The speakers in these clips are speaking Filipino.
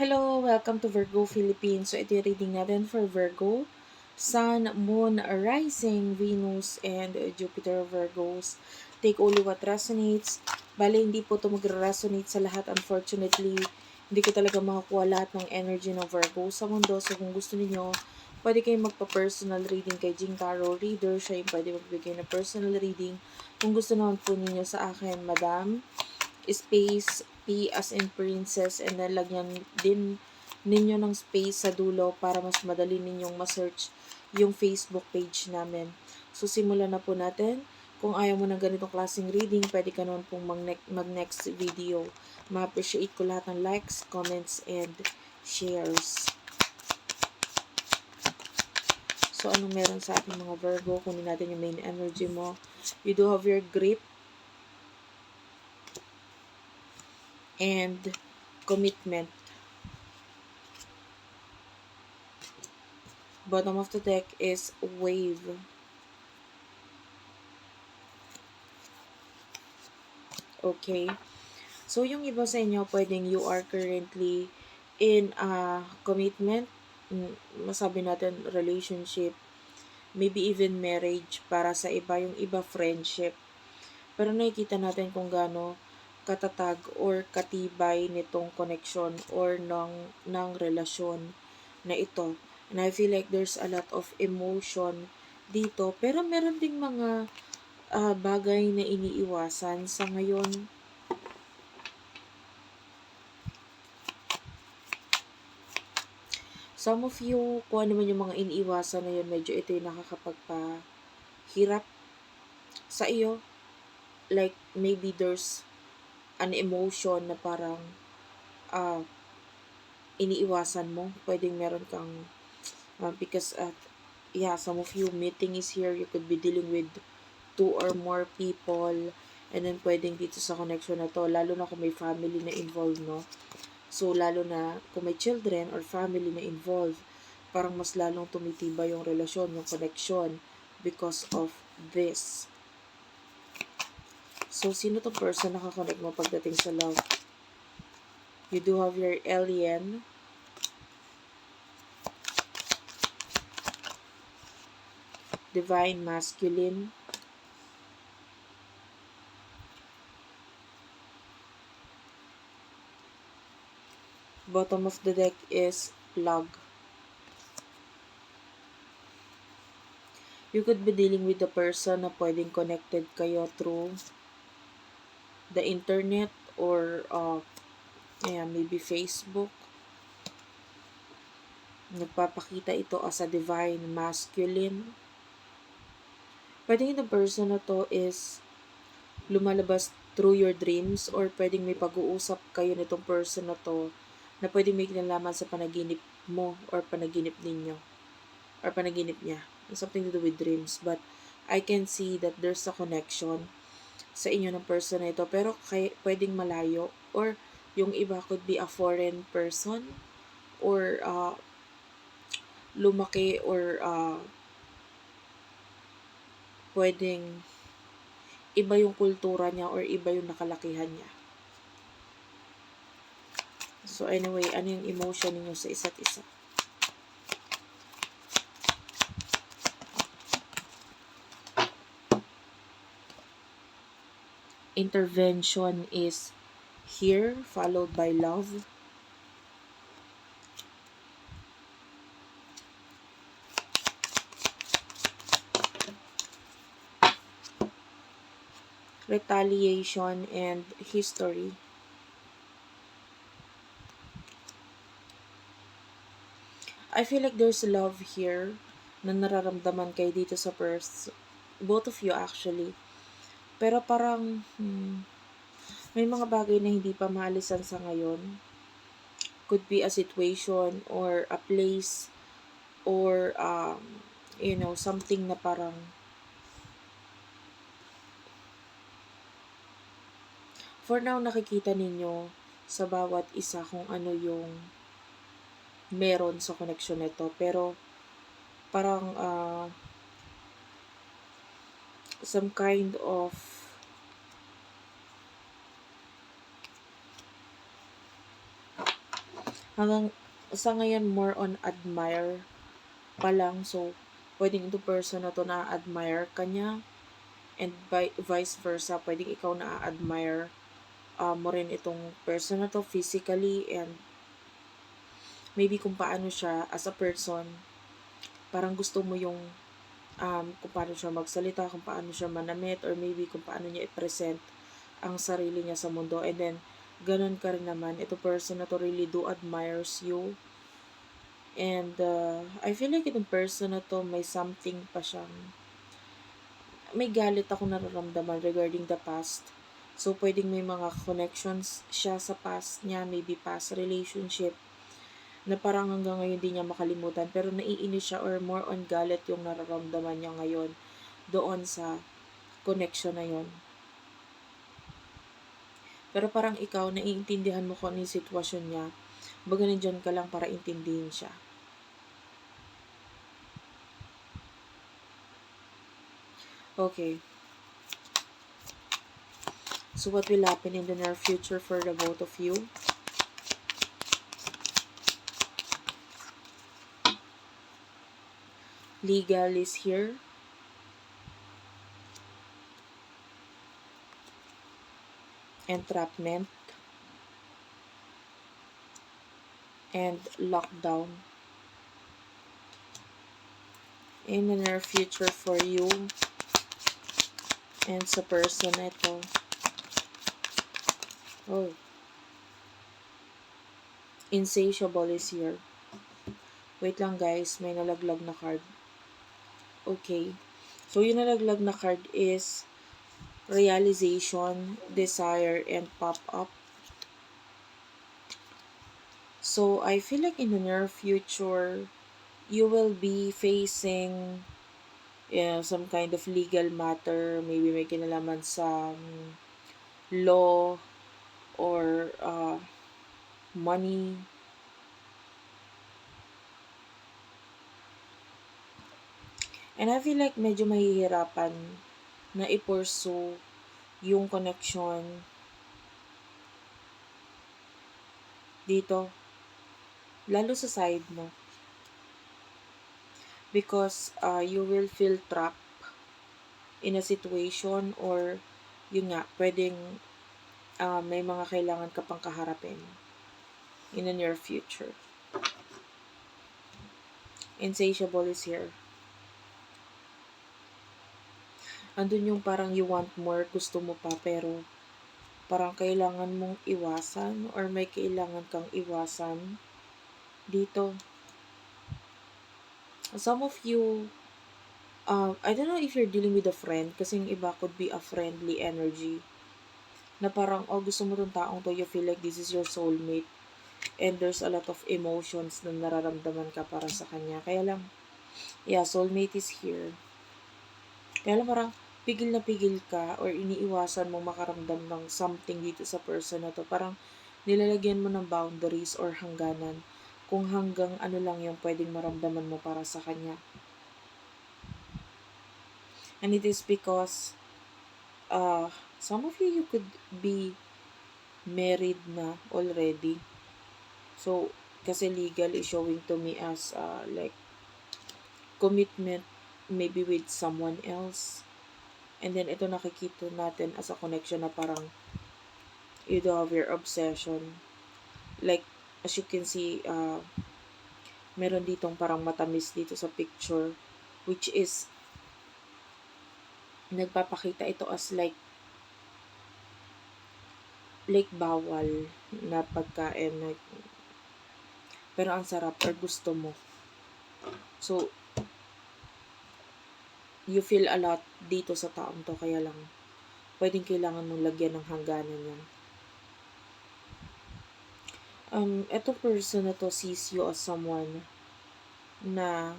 Hello, welcome to Virgo Philippines. So ito yung reading natin for Virgo. Sun, Moon, Rising, Venus, and Jupiter Virgos. Take only what resonates. Bale, hindi po ito mag-resonate sa lahat. Unfortunately, hindi ko talaga makakuha lahat ng energy ng Virgo sa mundo. So kung gusto niyo pwede kayong magpa-personal reading kay Jing Tarot Reader. Siya yung pwede magbigay ng personal reading. Kung gusto naman po ninyo sa akin, Madam, space As in princess and then lagyan din ninyo ng space sa dulo para mas madali ninyong ma-search yung Facebook page namin. So, simulan na po natin. Kung ayaw mo ng ganitong klaseng reading, pwede ka naman pong mag-next video. Ma-appreciate ko lahat ng likes, comments, and shares. So, anong meron sa ating mga Virgo? Kunin natin yung main energy mo. You do have your grip and commitment. Bottom of the deck is wave. Okay. So, yung iba sa inyo, pwedeng you are currently in a commitment, mm, masabi natin relationship, maybe even marriage, para sa iba, yung iba friendship. Pero nakikita natin kung gaano katatag or katibay nitong connection or ng, ng relasyon na ito. And I feel like there's a lot of emotion dito. Pero meron ding mga uh, bagay na iniiwasan sa ngayon. Some of you, kung ano man yung mga iniiwasan na yun, medyo ito yung nakakapagpahirap sa iyo. Like, maybe there's an emotion na parang uh, iniiwasan mo. Pwedeng meron kang, uh, because at, yeah, some of you, meeting is here, you could be dealing with two or more people, and then pwedeng dito sa connection na to, lalo na kung may family na involved, no? So, lalo na kung may children or family na involved, parang mas lalong tumitiba yung relasyon, yung connection because of this. So, sino to person nakakonect mo pagdating sa love? You do have your alien. Divine masculine. Bottom of the deck is plug. You could be dealing with the person na pwedeng connected kayo through the internet or uh, ayan, maybe Facebook. Nagpapakita ito as a divine masculine. Pwedeng the person na to is lumalabas through your dreams or pwedeng may pag-uusap kayo nitong person na to na pwedeng may kinalaman sa panaginip mo or panaginip ninyo or panaginip niya. Something to do with dreams. But I can see that there's a connection sa inyo ng person na ito. Pero kay, pwedeng malayo or yung iba could be a foreign person or uh, lumaki or uh, pwedeng iba yung kultura niya or iba yung nakalakihan niya. So anyway, ano yung emotion niyo sa isa't isa? Intervention is here, followed by love. Retaliation and history. I feel like there's love here na nararamdaman kayo dito sa first, both of you actually pero parang hmm, may mga bagay na hindi pa maalisan sa ngayon. Could be a situation or a place or um, you know, something na parang for now nakikita ninyo sa bawat isa kung ano yung meron sa connection nito. Pero parang uh, some kind of hanggang sa ngayon more on admire pa lang. So, pwedeng ito person na to na-admire ka niya and vi- vice versa, pwedeng ikaw na-admire uh, mo rin itong person na to physically and maybe kung paano siya as a person, parang gusto mo yung um, kung paano siya magsalita, kung paano siya manamit, or maybe kung paano niya i-present ang sarili niya sa mundo. And then, ganun ka rin naman. Ito person na to really do admires you. And uh, I feel like itong person na to may something pa siyang may galit ako nararamdaman regarding the past. So, pwedeng may mga connections siya sa past niya, maybe past relationship, na parang hanggang ngayon hindi niya makalimutan. Pero naiinis siya or more on galit yung nararamdaman niya ngayon doon sa connection na yon. Pero parang ikaw, naiintindihan mo kung ano yung sitwasyon niya. Baga nandiyan ka lang para intindihin siya. Okay. So what will happen in the near future for the both of you? Legal is here. entrapment, and lockdown. In the near future for you and sa person ito. Oh. Insatiable is here. Wait lang guys, may nalaglag na card. Okay. So, yung nalaglag na card is realization, desire, and pop-up. So, I feel like in the near future, you will be facing you know, some kind of legal matter, maybe may kinalaman sa um, law or uh, money. And I feel like medyo mahihirapan na i-pursue yung connection dito. Lalo sa side mo. Because uh, you will feel trapped in a situation or yun nga, pwedeng uh, may mga kailangan ka pang kaharapin in the near future. Insatiable is here. Andun yung parang you want more, gusto mo pa, pero parang kailangan mong iwasan or may kailangan kang iwasan dito. Some of you, uh, I don't know if you're dealing with a friend, kasi yung iba could be a friendly energy. Na parang, oh, gusto mo tong taong to, you feel like this is your soulmate. And there's a lot of emotions na nararamdaman ka para sa kanya. Kaya lang, yeah, soulmate is here. Kaya lang parang, pigil na pigil ka or iniiwasan mo makaramdam ng something dito sa person na to. Parang nilalagyan mo ng boundaries or hangganan kung hanggang ano lang yung pwedeng maramdaman mo para sa kanya. And it is because uh, some of you, you could be married na already. So, kasi legal is showing to me as uh, like commitment maybe with someone else And then, ito nakikita natin as a connection na parang you do have your obsession. Like, as you can see, uh, meron ditong parang matamis dito sa picture, which is, nagpapakita ito as like, like bawal na pagkain. Like, pero ang sarap or gusto mo. So, you feel a lot dito sa taong to, kaya lang, pwedeng kailangan mong lagyan ng hangganan yan. Um, eto person na to sees you as someone na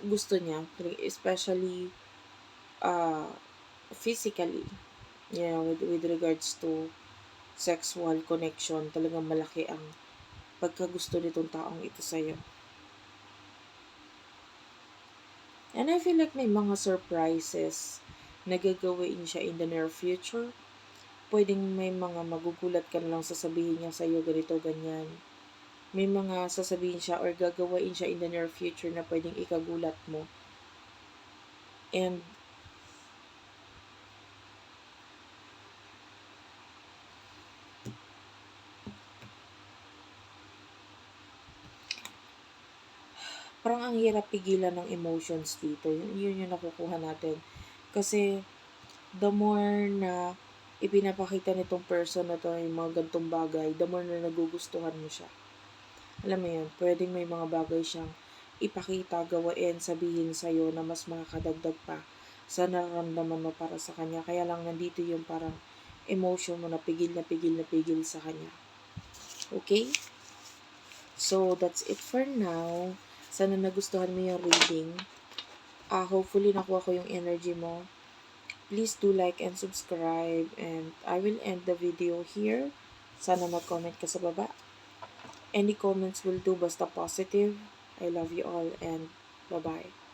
gusto niya, especially uh, physically, you with, with regards to sexual connection, talagang malaki ang pagkagusto nitong taong ito sa'yo. And I feel like may mga surprises na gagawin siya in the near future. Pwedeng may mga magugulat ka na lang sasabihin niya sa'yo ganito, ganyan. may mga sasabihin siya or gagawain siya in the near future na pwedeng ikagulat mo. And parang ang hirap pigilan ng emotions dito. Yun, yun yung nakukuha natin. Kasi, the more na ipinapakita nitong person na to yung mga gantong bagay, the more na nagugustuhan mo siya. Alam mo yun, pwedeng may mga bagay siyang ipakita, gawain, sabihin sa'yo na mas makakadagdag pa sa nararamdaman mo para sa kanya. Kaya lang nandito yung parang emotion mo na pigil na pigil na pigil sa kanya. Okay? So, that's it for now. Sana nagustuhan mo yung reading. Ah, hopefully nakuha ko yung energy mo. Please do like and subscribe and I will end the video here. Sana mag-comment ka sa baba. Any comments will do basta positive. I love you all and bye-bye.